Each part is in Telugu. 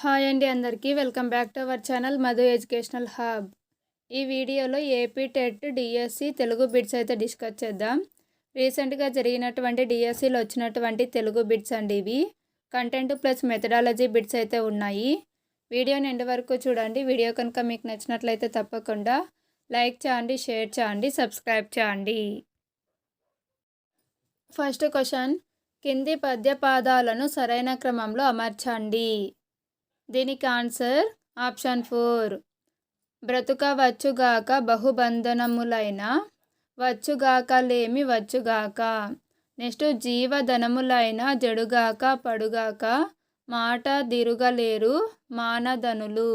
హాయ్ అండి అందరికీ. Welcome back to our channel Madhu educational hub. ఈ వీడియోలో AP TET DSC Telugu bits అయితే డిస్కస్ చేద్దాం. రీసెంట్గా జరిగినటువంటి డిఎస్సిలో వచ్చినటువంటి తెలుగు బిట్స్ అండి ఇవి. కంటెంట్ ప్లస్ మెథడాలజీ బిట్స్ అయితే ఉన్నాయి. వీడియోని ఎండ్ వరకు చూడండి. వీడియో కనుక మీకు నచ్చినట్లయితే తప్పకుండా లైక్ చేయండి షేర్ చేయండి సబ్స్క్రైబ్ చేయండి. First question. కింది పద్య పాదాలను సరైన క్రమంలో అమర్చండి. దీనికి ఆన్సర్ ఆప్షన్ ఫోర్. బ్రతుకవచ్చుగాక బహుబంధనములైన వచ్చుగాక లేమి వచ్చుగాక నెక్స్ట్ జీవధనములైన జడుగాక పడుగాక మాట దిరుగలేరు మానధనులు.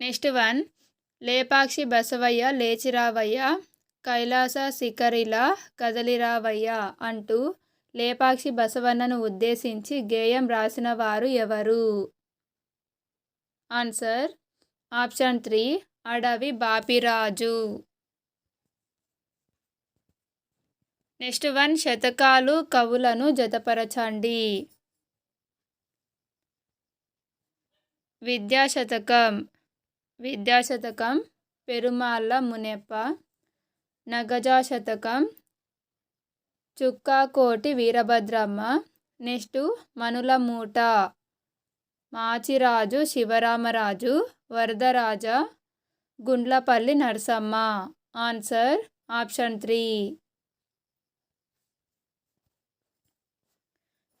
Next one. లేపాక్షి బసవయ్య లేచిరావయ్య కైలాస శిఖరిలా కదలిరావయ్య అంటూ లేపాక్షి బసవన్నను ఉద్దేశించి గేయం రాసిన వారు ఎవరు? Answer option three Adavi Bapiraju. Next one శతకాలు కవులను జతపరచండి. విద్యాశతకం విద్యాశతకం పెరుమాళ్ళ మునెప్ప. నగజాశతకం చుక్కాకోటి వీరభద్రమ్మ. నెక్స్ట్ మనుల మూట Machiraju Sivaramaraju Varadaraja Gundlapalli Narasamma. Answer option three.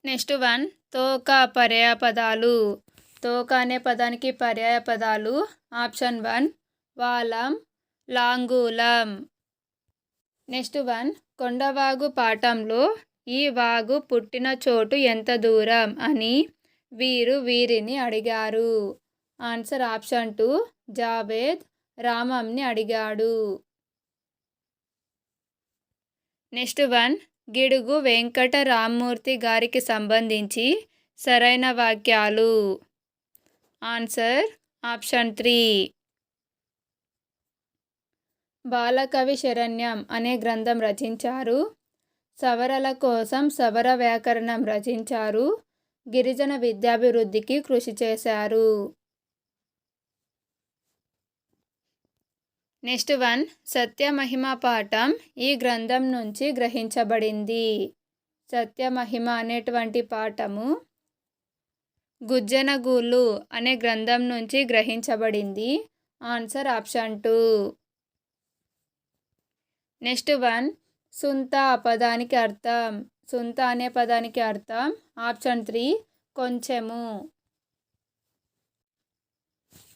Next one. తోక పర్యాయ పదాలు. తోక అనే పదానికి పర్యాయ పదాలు. Option one. వాలం లాంగూలం. నెక్స్ట్ వన్ కొండవాగు పాఠంలో ఈ వాగు పుట్టిన చోటు ఎంత దూరం అని వీరు వీరిని అడిగారు. ఆన్సర్ ఆప్షన్ టూ జావేద్ రామంని అడిగాడు. నెక్స్ట్ వన్ గిడుగు వెంకట రామ్మూర్తి గారికి సంబంధించి సరైన వాక్యాలు. Answer option three. Balakavi Saranyam అనే గ్రంథం రచించారు. సవరల కోసం సవర వ్యాకరణం రచించారు. గిరిజన విద్యాభివృద్ధికి కృషి చేశారు. నెక్స్ట్ వన్ సత్యమహిమ పాఠం ఈ గ్రంథం నుంచి గ్రహించబడింది. సత్యమహిమ అనేటువంటి పాఠము గుజ్జనగూళ్ళు అనే గ్రంథం నుంచి గ్రహించబడింది. Answer option two. Next one సుంత పదానికి అర్థం. సుంత అనే పదానికి అర్థం. ఆప్షన్ త్రీ కొంచెము.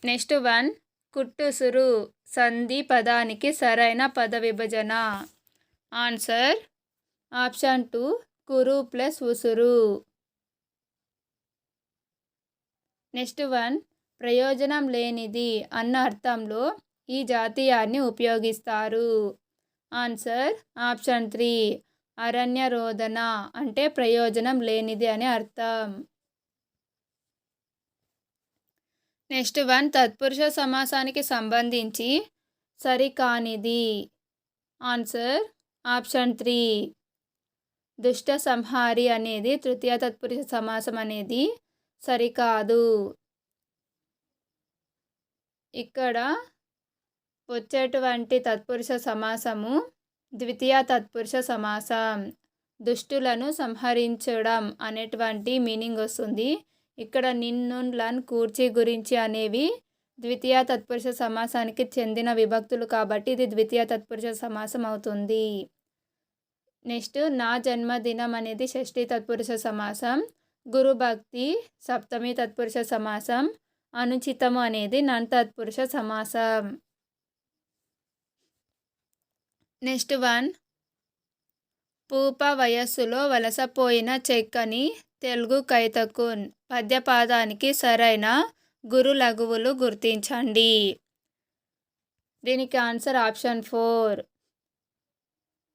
నెక్స్ట్ వన్ కుట్టుసురు. సంధి పదానికి సరైన పద విభజన. ఆన్సర్ ఆప్షన్ టూ కురు ప్లస్ ఉసురు. నెక్స్ట్ వన్ ప్రయోజనం లేనిది అన్న అర్థంలో ఈ జాతీయాన్ని ఉపయోగిస్తారు. Answer option three. అరణ్య రోదన అంటే ప్రయోజనం లేనిది అని అర్థం. నెక్స్ట్ వన్ తత్పురుష సమాసానికి సంబంధించి సరికానిది. Answer option three. దుష్ట సంహారి అనేది తృతీయ తత్పురుష సమాసం అనేది సరికాదు. ఇక్కడ వచ్చేటువంటి తత్పురుష సమాసము ద్వితీయ తత్పురుష సమాసం దుష్టులను సంహరించడం అనేటువంటి మీనింగ్ వస్తుంది. ఇక్కడ నిన్ను లన్ కూర్చి గురించి అనేవి ద్వితీయ తత్పురుష సమాసానికి చెందిన విభక్తులు కాబట్టి ఇది ద్వితీయ తత్పురుష సమాసం అవుతుంది. నెక్స్ట్ నా జన్మదినం అనేది షష్ఠీ తత్పురుష సమాసం గురుభక్తి సప్తమి తత్పురుష సమాసం అనుచితము అనేది నన్ తత్పురుష సమాసం. Next one. పూప వయస్సులో వలసపోయిన చెక్కని తెలుగు కైతకున్ పద్యపాదానికి సరైన గురు లఘువులు గుర్తించండి. దీనికి ఆన్సర్ ఆప్షన్ ఫోర్.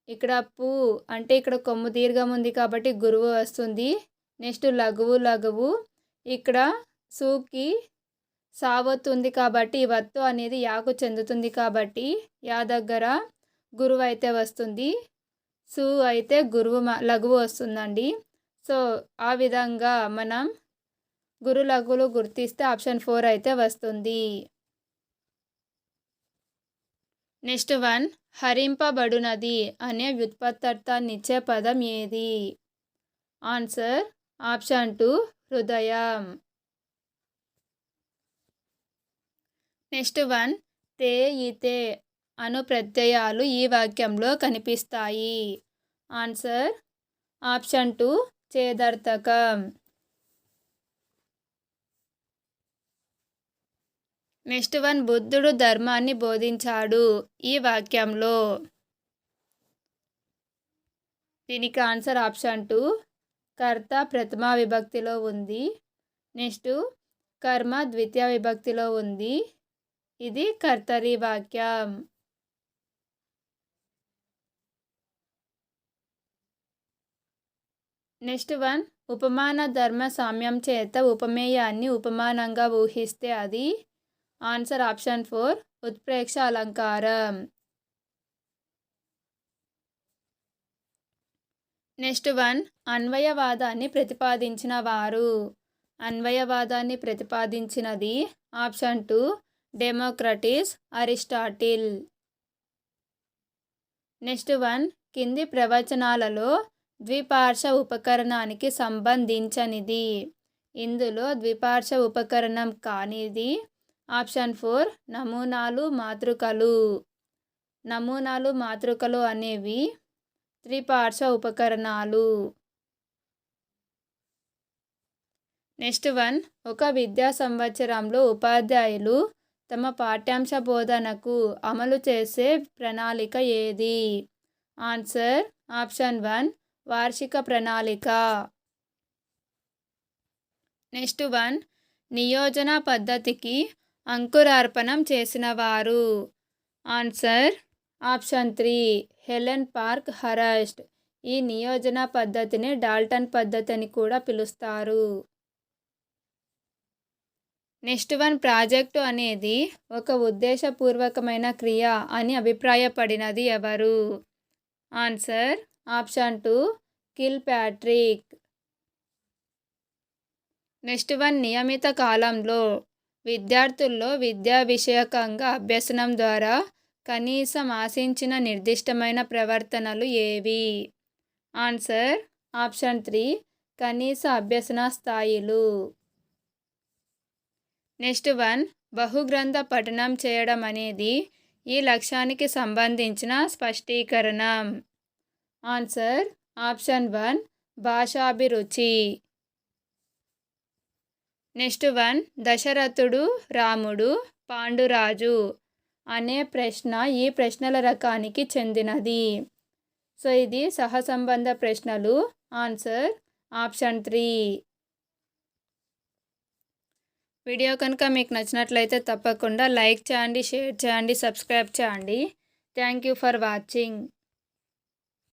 ఇక్కడ పూ అంటే ఇక్కడ కొమ్ము దీర్ఘం ఉంది కాబట్టి గురువు వస్తుంది. నెక్స్ట్ లఘువు లఘువు. ఇక్కడ సూకి సావొత్తు కాబట్టి వత్తు అనేది యాకు చెందుతుంది కాబట్టి యా దగ్గర గురువు అయితే వస్తుంది. సు అయితే గురువు లఘువు వస్తుందండి. సో ఆ విధంగా మనం గురు లఘులు గుర్తిస్తే ఆప్షన్ ఫోర్ అయితే వస్తుంది. నెక్స్ట్ వన్ హరింపబడునది అనే వ్యుత్పత్తార్థాన్నిచ్చే పదం ఏది? ఆన్సర్ ఆప్షన్ టూ హృదయం. నెక్స్ట్ వన్ తే ఇతే అను ప్రత్యయాలు ఈ వాక్యంలో కనిపిస్తాయి. ఆన్సర్ ఆప్షన్ టూ చేదర్థకం. నెక్స్ట్ వన్ బుద్ధుడు ధర్మాన్ని బోధించాడు ఈ వాక్యంలో. దీనికి ఆన్సర్ ఆప్షన్ టూ కర్త ప్రథమ విభక్తిలో ఉంది. నెక్స్ట్ కర్మ ద్వితీయ విభక్తిలో ఉంది. ఇది కర్తరి వాక్యం. నెక్స్ట్ వన్ ఉపమాన ధర్మ సామ్యం చేత ఉపమేయాన్ని ఉపమానంగా ఊహిస్తే అది ఆన్సర్ ఆప్షన్ ఫోర్ ఉత్ప్రేక్ష అలంకారం. నెక్స్ట్ వన్ అన్వయవాదాన్ని ప్రతిపాదించిన వారు. అన్వయవాదాన్ని ప్రతిపాదించినది option two Democritus Aristotle. Next one కింది ప్రవచనాలలో ద్విపార్శ ఉపకరణానికి సంబంధించనిది. ఇందులో ద్విపార్శ ఉపకరణం కానిది ఆప్షన్ ఫోర్ నమూనాలు మాతృకలు. నమూనాలు మాతృకలు అనేవి త్రిపార్శ్వ ఉపకరణాలు. నెక్స్ట్ వన్ ఒక విద్యా సంవత్సరంలో ఉపాధ్యాయులు తమ పాఠ్యాంశ బోధనకు అమలు చేసే ప్రణాళిక ఏది? ఆన్సర్ ఆప్షన్ వన్ వార్షిక ప్రణాళిక. నెక్స్ట్ వన్ నియోజన పద్ధతికి అంకురార్పణం చేసిన వారు answer option three Helen Parkhurst. ఈ నియోజన పద్ధతిని డాల్టన్ పద్ధతి అని కూడా పిలుస్తారు. నెక్స్ట్ వన్ ప్రాజెక్టు అనేది ఒక ఉద్దేశపూర్వకమైన క్రియ అని అభిప్రాయపడినది ఎవరు? Answer option two Kilpatrick. Next one నియమిత కాలంలో విద్యార్థుల్లో విద్యా విషయకంగా అభ్యసనం ద్వారా కనీసం ఆశించిన నిర్దిష్టమైన ప్రవర్తనలు ఏవి? ఆన్సర్ ఆప్షన్ త్రీ కనీస అభ్యసన స్థాయిలు. నెక్స్ట్ వన్ బహుగ్రంథ పఠనం చేయడం అనేది ఈ లక్ష్యానికి సంబంధించిన స్పష్టీకరణం. ఆన్సర్ ఆప్షన్ వన్ భాషాభిరుచి. నెక్స్ట్ వన్ దశరథుడు రాముడు పాండురాజు అనే ప్రశ్న ఈ ప్రశ్నల రకానికి చెందినది. సో ఇది సహసంబంధ ప్రశ్నలు. ఆన్సర్ ఆప్షన్ త్రీ వీడియో కనుక మీకు నచ్చినట్లయితే తప్పకుండా లైక్ చేయండి షేర్ చేయండి సబ్స్క్రైబ్ చేయండి. Thank you for watching